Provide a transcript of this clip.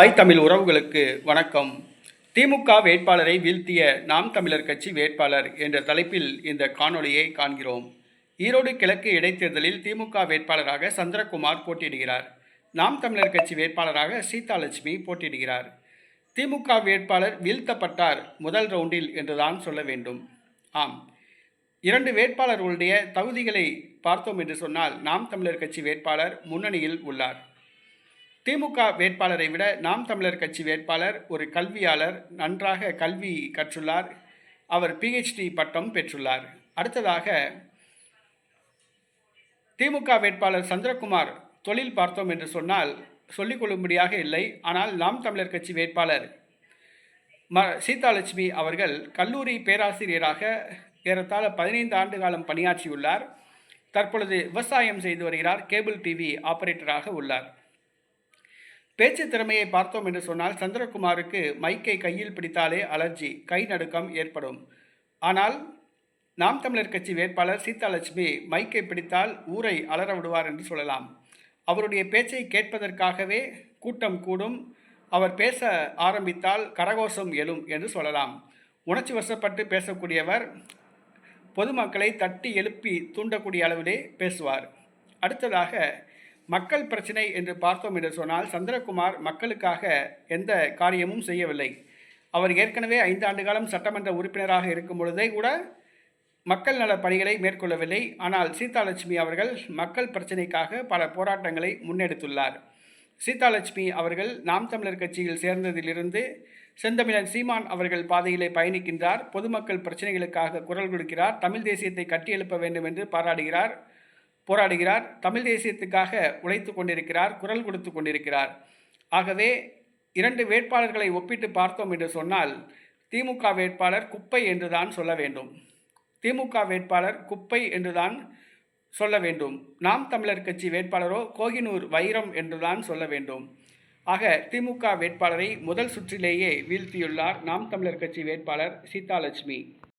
தாய் தமிழ் உறவுகளுக்கு வணக்கம். திமுக வேட்பாளரை வீழ்த்திய நாம் தமிழர் கட்சி வேட்பாளர் என்ற தலைப்பில் இந்த காணொளியை காண்கிறோம். ஈரோடு கிழக்கு இடைத்தேர்தலில் திமுக வேட்பாளராக சந்திரகுமார் போட்டியிடுகிறார். நாம் தமிழர் கட்சி வேட்பாளராக சீதாலட்சுமி போட்டியிடுகிறார். திமுக வேட்பாளர் வீழ்த்தப்பட்டார் முதல் ரவுண்டில் என்றுதான் சொல்ல வேண்டும். ஆம். இரண்டு வேட்பாளர்களுடைய தகுதிகளை பார்த்தோம் என்று சொன்னால் நாம் தமிழர் கட்சி வேட்பாளர் முன்னணியில் உள்ளார். திமுக வேட்பாளரை விட நாம் தமிழர் கட்சி வேட்பாளர் ஒரு கல்வியாளர் நன்றாக கல்வி கற்றுள்ளார். அவர் பிஹெச்டி பட்டம் பெற்றுள்ளார். அடுத்ததாக திமுக வேட்பாளர் சந்திரகுமார் தொழில் பார்த்தோம் என்று சொன்னால் சொல்லிக்கொள்ளும்படியாக இல்லை. ஆனால் நாம் தமிழர் கட்சி வேட்பாளர் ம சீதாலட்சுமி அவர்கள் கல்லூரி பேராசிரியராக ஏறத்தாழ பதினைந்து ஆண்டு காலம் பணியாற்றியுள்ளார். தற்பொழுது விவசாயம் செய்து வருகிறார். கேபிள் டிவி ஆபரேட்டராக உள்ளார். பேச்சு திறமையை பார்த்தோம் என்று சொன்னால் சந்திரகுமாருக்கு மைக்கை கையில் பிடித்தாலே அலர்ஜி கை நடுக்கம் ஏற்படும். ஆனால் நாம் தமிழர் கட்சி வேட்பாளர் சீதாலட்சுமி மைக்கை பிடித்தால் ஊரை அலற விடுவார் என்று சொல்லலாம். அவருடைய பேச்சை கேட்பதற்காகவே கூட்டம் கூடும். அவர் பேச ஆரம்பித்தால் கரகோஷம் எழும் என்று சொல்லலாம். உணர்ச்சி வசப்பட்டு பேசக்கூடியவர் பொதுமக்களை தட்டி எழுப்பி தூண்டக்கூடிய அளவிலே பேசுவார். அடுத்ததாக மக்கள் பிரச்சனை என்று பார்த்தோம் என்று சொன்னால் சந்திரகுமார் மக்களுக்காக எந்த காரியமும் செய்யவில்லை. அவர் ஏற்கனவே ஐந்து ஆண்டு காலம் சட்டமன்ற உறுப்பினராக இருக்கும் பொழுதே கூட மக்கள் நல பணிகளை மேற்கொள்ளவில்லை. ஆனால் சீதாலட்சுமி அவர்கள் மக்கள் பிரச்சினைக்காக பல போராட்டங்களை முன்னெடுத்துள்ளார். சீதாலட்சுமி அவர்கள் நாம் தமிழர் கட்சியில் சேர்ந்ததிலிருந்து செந்தமிழன் சீமான் அவர்கள் பாதையிலே பயணிக்கின்றார். பொதுமக்கள் பிரச்சனைகளுக்காக குரல் கொடுக்கிறார். தமிழ் தேசியத்தை கட்டியெழுப்ப வேண்டும் என்று பாராடுகிறார் போராடுகிறார் தமிழ் தேசியத்துக்காக உழைத்து கொண்டிருக்கிறார் குரல் கொடுத்து கொண்டிருக்கிறார். ஆகவே இரண்டு வேட்பாளர்களை ஒப்பிட்டு பார்த்தோம் என்று சொன்னால் திமுக வேட்பாளர் குப்பை என்றுதான் சொல்ல வேண்டும். திமுக வேட்பாளர் குப்பை என்றுதான் சொல்ல வேண்டும். நாம் தமிழர் கட்சி வேட்பாளரோ கோகினூர் வைரம் என்றுதான் சொல்ல வேண்டும். ஆக திமுக வேட்பாளரை முதல் சுற்றிலேயே வீழ்த்தியுள்ளார் நாம் தமிழர் கட்சி வேட்பாளர் சீதாலட்சுமி.